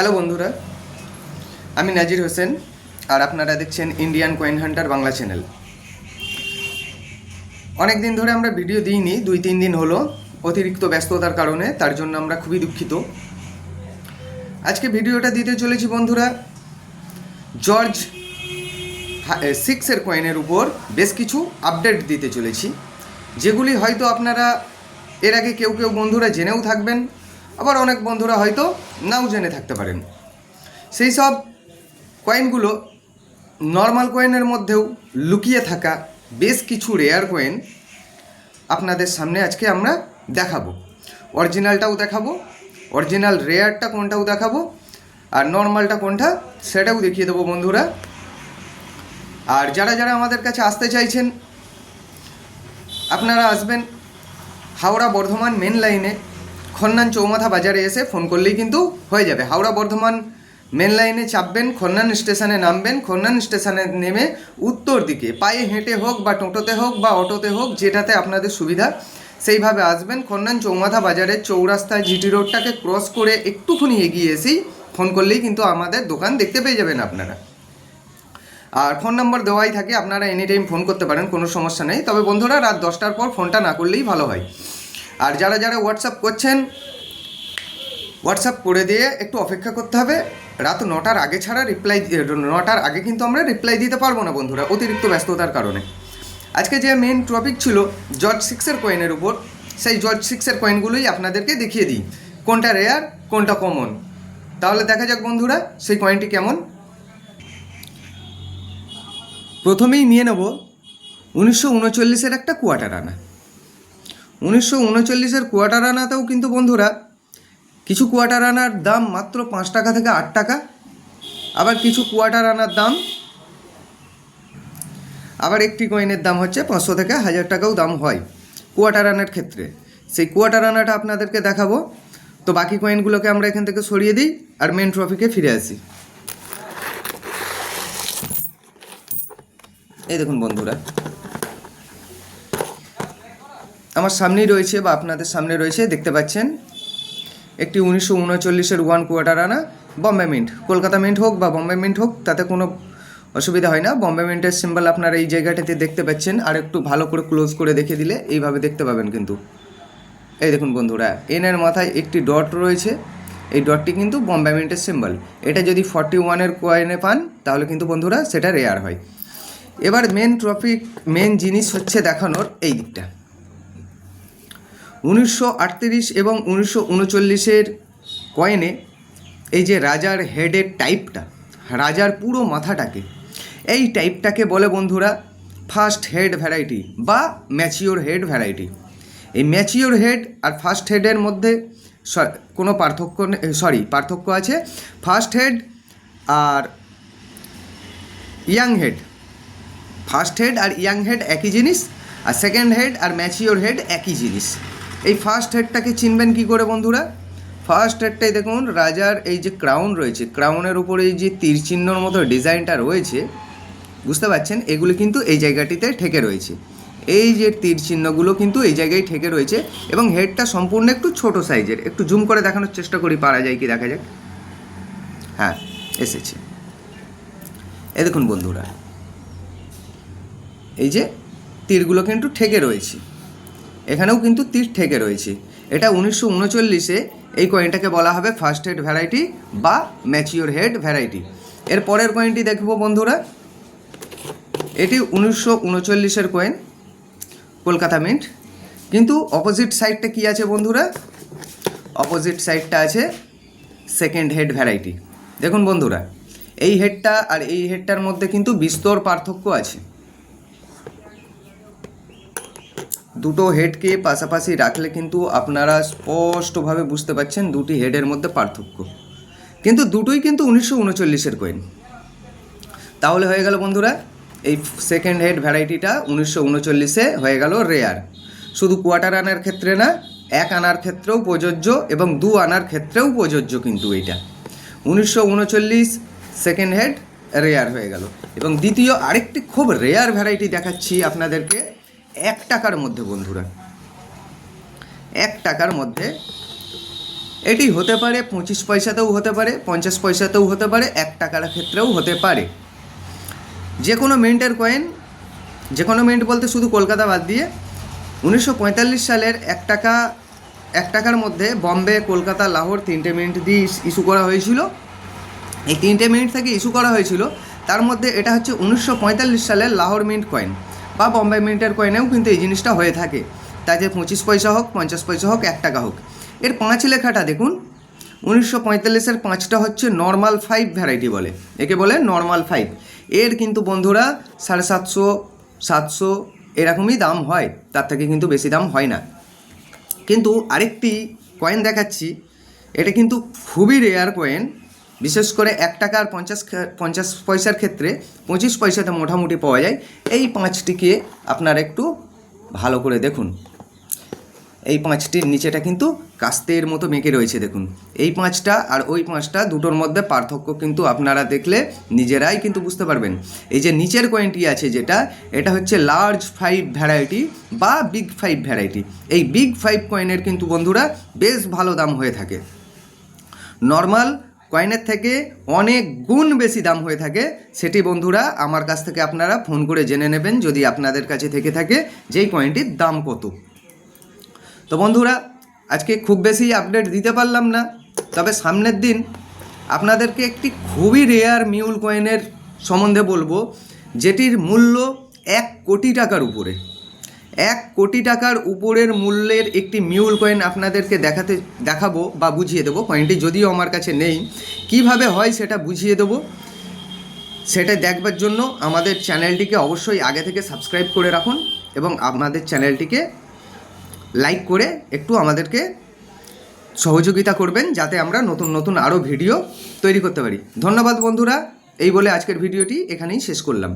Hello বন্ধুরা, আমি নাজির হোসেন আর আপনারা দেখছেন Indian coin hunter Bangla channel. অনেক দিন ধরে আমরা ভিডিও দিইনি, দুই তিন দিন হলো অতিরিক্ত ব্যস্ততার কারণে, তার জন্য আমরা খুবই দুঃখিত। আজকে ভিডিওটা দিতে চলেছি বন্ধুরা জর্জ সিক্সের কয়েনের উপর বেশ কিছু আপডেট দিতে চলেছি, যেগুলি হয়তো আপনারা এর আগে কেউ কেউ বন্ধুরা জেনেও থাকবেন। আবার অনেক বন্ধুরা হয়তো নাও জেনে থাকতে পারেন। সেই সব কয়েনগুলো নর্মাল কয়েনের মধ্যেও লুকিয়ে থাকা বেশ কিছু রেয়ার কয়েন আপনাদের সামনে আজকে আমরা দেখাবো। অরিজিনালটাও দেখাবো অরিজিনাল রেয়ারটা কোনটাও দেখাবো, আর নর্মালটা কোনটা সেটাও দেখিয়ে দেবো বন্ধুরা। আর যারা যারা আমাদের কাছে আসতে চাইছেন, আপনারা আসবেন হাওড়া বর্ধমান মেন লাইনে খন্নান চৌমাথা বাজারে এসে ফোন করলেই কিন্তু হয়ে যাবে। হাওড়া বর্ধমান মেন লাইনে চাপবেন, খন্নান স্টেশনে নামবেন, খন্নান স্টেশনে নেমে উত্তর দিকে পায়ে হেঁটে হোক বা টোটোতে হোক বা অটোতে হোক, যেটাতে আপনাদের সুবিধা, সেইভাবে আসবেন। খন্নান চৌমাথা বাজারের চৌরাস্তায় জিটি রোডটাকে ক্রস করে একটুখানি এগিয়ে এসেই ফোন করলেই কিন্তু আমাদের দোকান দেখতে পেয়ে যাবেন আপনারা। আর ফোন নাম্বার দেওয়াই থাকে, আপনারা এনি টাইম ফোন করতে পারেন, কোনো সমস্যা নেই। তবে বন্ধুরা, রাত দশটার পর ফোনটা না করলেই ভালো হয়। আর যারা যারা হোয়াটসঅ্যাপ করছেন হোয়াটসঅ্যাপ করে দিয়ে একটু অপেক্ষা করতে হবে। রাত নটার আগে ছাড়া রিপ্লাই নটার আগে কিন্তু আমরা রিপ্লাই দিতে পারব না বন্ধুরা, অতিরিক্ত ব্যস্ততার কারণে। আজকে যে মেন টপিক ছিল জর্জ সিক্সের কয়েনের উপর। সেই জর্জ সিক্সের কয়েনগুলোই আপনাদেরকে দেখিয়ে দিই। কোনটা রেয়ার কোনটা কমন তাহলে দেখা যাক বন্ধুরা, সেই কয়েনটি কেমন? প্রথমেই নিয়ে নেব। উনিশশো উনচল্লিশের একটা কোয়ার্টার আনা। উনিশশো উনচল্লিশের কোয়ার্টার আনাতেও কিন্তু বন্ধুরা কিছু কোয়ার্টার আনার দাম মাত্র পাঁচ টাকা থেকে আট টাকা, আবার কিছু কোয়ার্টার আনার দাম, আবার একটি কয়েনের দাম হচ্ছে পাঁচশো থেকে হাজার টাকাও দাম হয় কোয়ার্টার আনার ক্ষেত্রে। সেই কোয়ার্টার আনাটা আপনাদেরকে দেখাবো। তো বাকি কয়েনগুলোকে আমরা এখান থেকে সরিয়ে দিই আর মেন ট্রফিকে ফিরে আসি। এই দেখুন বন্ধুরা আমার সামনেই রয়েছে বা আপনাদের সামনে রয়েছে, দেখতে পাচ্ছেন, একটি উনিশশো উনচল্লিশের ওয়ান কোয়ার্টার আনা বম্বে মিন্ট কলকাতা মিন্ট হোক বা বম্বে মিন্ট হোক, তাতে কোনো অসুবিধা হয় না। বম্বে মিন্টের সিম্বল আপনারা এই জায়গাটাতে দেখতে পাচ্ছেন। আর একটু ভালো করে ক্লোজ করে দেখে দিলে এইভাবে দেখতে পাবেন কিন্তু। এই দেখুন বন্ধুরা এনের মাথায় একটি ডট রয়েছে। এই ডটটি কিন্তু বম্বে মিন্টের সিম্বল এটা যদি ফর্টি ওয়ানের কয়েনে পান, তাহলে কিন্তু বন্ধুরা সেটা রেয়ার হয়। এবার মেন ট্রফিক মেন জিনিস হচ্ছে দেখানোর এই দিকটা। উনিশশো আটত্রিশ এবং উনিশশো উনচল্লিশের কয়েনে এই যে রাজার হেডের টাইপটা, রাজার পুরো মাথাটাকে, এই টাইপটাকে বলে বন্ধুরা ফার্স্ট হেড ভ্যারাইটি বা ম্যাচিওর হেড ভ্যারাইটি এই ম্যাচিওর হেড আর ফার্স্ট হেডের মধ্যে কোনো পার্থক্য সরি পার্থক্য আছে। ফার্স্ট হেড আর ইয়াং হেড ফার্স্ট হেড আর ইয়াং হেড একই জিনিস, আর সেকেন্ড হেড আর ম্যাচিওর হেড একই জিনিস। এই ফার্স্ট হেডটাকে চিনবেন কি করে বন্ধুরা? ফার্স্ট হেডটাই দেখুন, রাজার এই যে ক্রাউন রয়েছে ক্রাউনের উপরে এই যে তীর চিহ্নর মতো ডিজাইনটা রয়েছে, বুঝতে পারছেন? এগুলি কিন্তু এই জায়গাটিতে ঠেকে রয়েছে। এই যে তীর চিহ্নগুলো কিন্তু এই জায়গায় ঠেকে রয়েছে এবং হেডটা সম্পূর্ণ একটু ছোট সাইজের একটু জুম করে দেখানোর চেষ্টা করি, পারা যায় কি দেখা যাক। হ্যাঁ এসেছে। এ দেখুন বন্ধুরা, এই যে তীরগুলো কিন্তু ঠেকে রয়েছে। এখানেও কিন্তু তীর ঠেকে রয়েছে। এটা উনিশশো উনচল্লিশে এই কয়েনটাকে বলা হবে ফার্স্ট হেড ভ্যারাইটি বা ম্যাচিওর হেড ভ্যারাইটি এর পরের কয়েনটি দেখব বন্ধুরা। এটি উনিশশো উনচল্লিশের কয়েন কলকাতা মিন্ট কিন্তু অপোজিট সাইডটা কি আছে বন্ধুরা? অপোজিট সাইডটা আছে সেকেন্ড হেড ভ্যারাইটি দেখুন বন্ধুরা, এই হেডটা আর এই হেডটার মধ্যে কিন্তু বিস্তর পার্থক্য আছে। দুটো হেডকে পাশাপাশি রাখলে কিন্তু আপনারা স্পষ্টভাবে বুঝতে পারছেন দুটি হেডের মধ্যে পার্থক্য। কিন্তু দুটোই কিন্তু উনিশশো উনচল্লিশের কয়েন তাহলে হয়ে গেল বন্ধুরা, এই সেকেন্ড হেড ভ্যারাইটিটা উনিশশো উনচল্লিশে হয়ে গেল রেয়ার শুধু কোয়ার্টার আনার ক্ষেত্রে না, এক আনার ক্ষেত্রেও প্রযোজ্য এবং দু আনার ক্ষেত্রেও প্রযোজ্য কিন্তু এইটা। উনিশশো উনচল্লিশ সেকেন্ড হেড রেয়ার হয়ে গেল। এবং দ্বিতীয় আরেকটি খুব রেয়ার ভ্যারাইটি দেখাচ্ছি আপনাদেরকে। এক টাকার মধ্যে, বন্ধুরা। এক টাকার মধ্যে। এটি হতে পারে পঁচিশ পয়সাতেও হতে পারে, পঞ্চাশ পয়সাতেও হতে পারে, এক টাকার ক্ষেত্রেও হতে পারে। যে কোনো মিন্টের কয়েন যে কোনো মিন্ট বলতে শুধু কলকাতা বাদ দিয়ে, উনিশশো পঁয়তাল্লিশ সালের এক টাকা, এক টাকার মধ্যে বম্বে, কলকাতা, লাহোর তিনটে মিনিট দিয়ে ইস্যু করা হয়েছিল। এই তিনটে মিনিট থেকে ইস্যু করা হয়েছিল। তার মধ্যে এটা হচ্ছে উনিশশো পঁয়তাল্লিশ সালের লাহোর মিন্ট কয়েন বা বম্বে মিন্টের কয়েনেও কিন্তু এই জিনিসটা হয়ে থাকে। তাতে পঁচিশ পয়সা হোক, পঞ্চাশ পয়সা হোক, এক টাকা হোক। এর পাঁচ লেখাটা দেখুন। উনিশশো পঁয়তাল্লিশের পাঁচটা হচ্ছে নর্মাল ফাইভ ভ্যারাইটি বলে। একে বলে নর্মাল ফাইভ এর কিন্তু বন্ধুরা সাড়ে সাতশো সাতশো এরকমই দাম হয়। তার থেকে কিন্তু বেশি দাম হয় না। কিন্তু আরেকটি কয়েন দেখাচ্ছি। এটা কিন্তু খুবই রেয়ার কয়েন বিশেষ করে এক টাকা আর পঞ্চাশ পঞ্চাশ পয়সার ক্ষেত্রে পঁচিশ পয়সাতে মোটামুটি পাওয়া যায়। এই পাঁচটিকে আপনারা একটু ভালো করে দেখুন। এই পাঁচটির নিচেটা কিন্তু কাস্তের মতো মেঁকে রয়েছে, দেখুন। এই পাঁচটা আর ওই পাঁচটা দুটোর মধ্যে পার্থক্য কিন্তু আপনারা দেখলে নিজেরাই কিন্তু বুঝতে পারবেন। এই যে নিচের কয়েনটি আছে যেটা, এটা হচ্ছে লার্জ ফাইভ ভ্যারাইটি বা বিগ ফাইভ ভ্যারাইটি এই বিগ ফাইভ কয়েনের কিন্তু বন্ধুরা বেশ ভালো দাম হয়ে থাকে। নর্মাল কয়েনের থেকে অনেক গুণ বেশি দাম হয়ে থাকে। সেটি বন্ধুরা, আমার কাছ থেকে আপনারা ফোন করে জেনে নেবেন যদি আপনাদের কাছে থেকে থাকে যেই কয়েনটির দাম কত। তো বন্ধুরা, আজকে খুব বেশি আপডেট দিতে পারলাম না, তবে সামনের দিন আপনাদেরকে একটি খুবই রেয়ার মিউল কয়েনের সম্বন্ধে বলব, যেটির মূল্য এক কোটি টাকার উপরে। এক কোটি টাকার উপরের মূল্যের একটি মিউল কয়েন আপনাদেরকে দেখাতে, দেখাবো বা বুঝিয়ে দেবো। কয়েনটি যদিও আমার কাছে নেই। কীভাবে হয় সেটা বুঝিয়ে দেবো। সেটা দেখবার জন্য আমাদের চ্যানেলটিকে অবশ্যই আগে থেকে সাবস্ক্রাইব করে রাখুন এবং আমাদের চ্যানেলটিকে লাইক করে একটু আমাদেরকে সহযোগিতা করবেন যাতে আমরা নতুন নতুন আরও ভিডিও তৈরি করতে পারি। ধন্যবাদ বন্ধুরা। এই বলে আজকের ভিডিওটি এখানেই শেষ করলাম।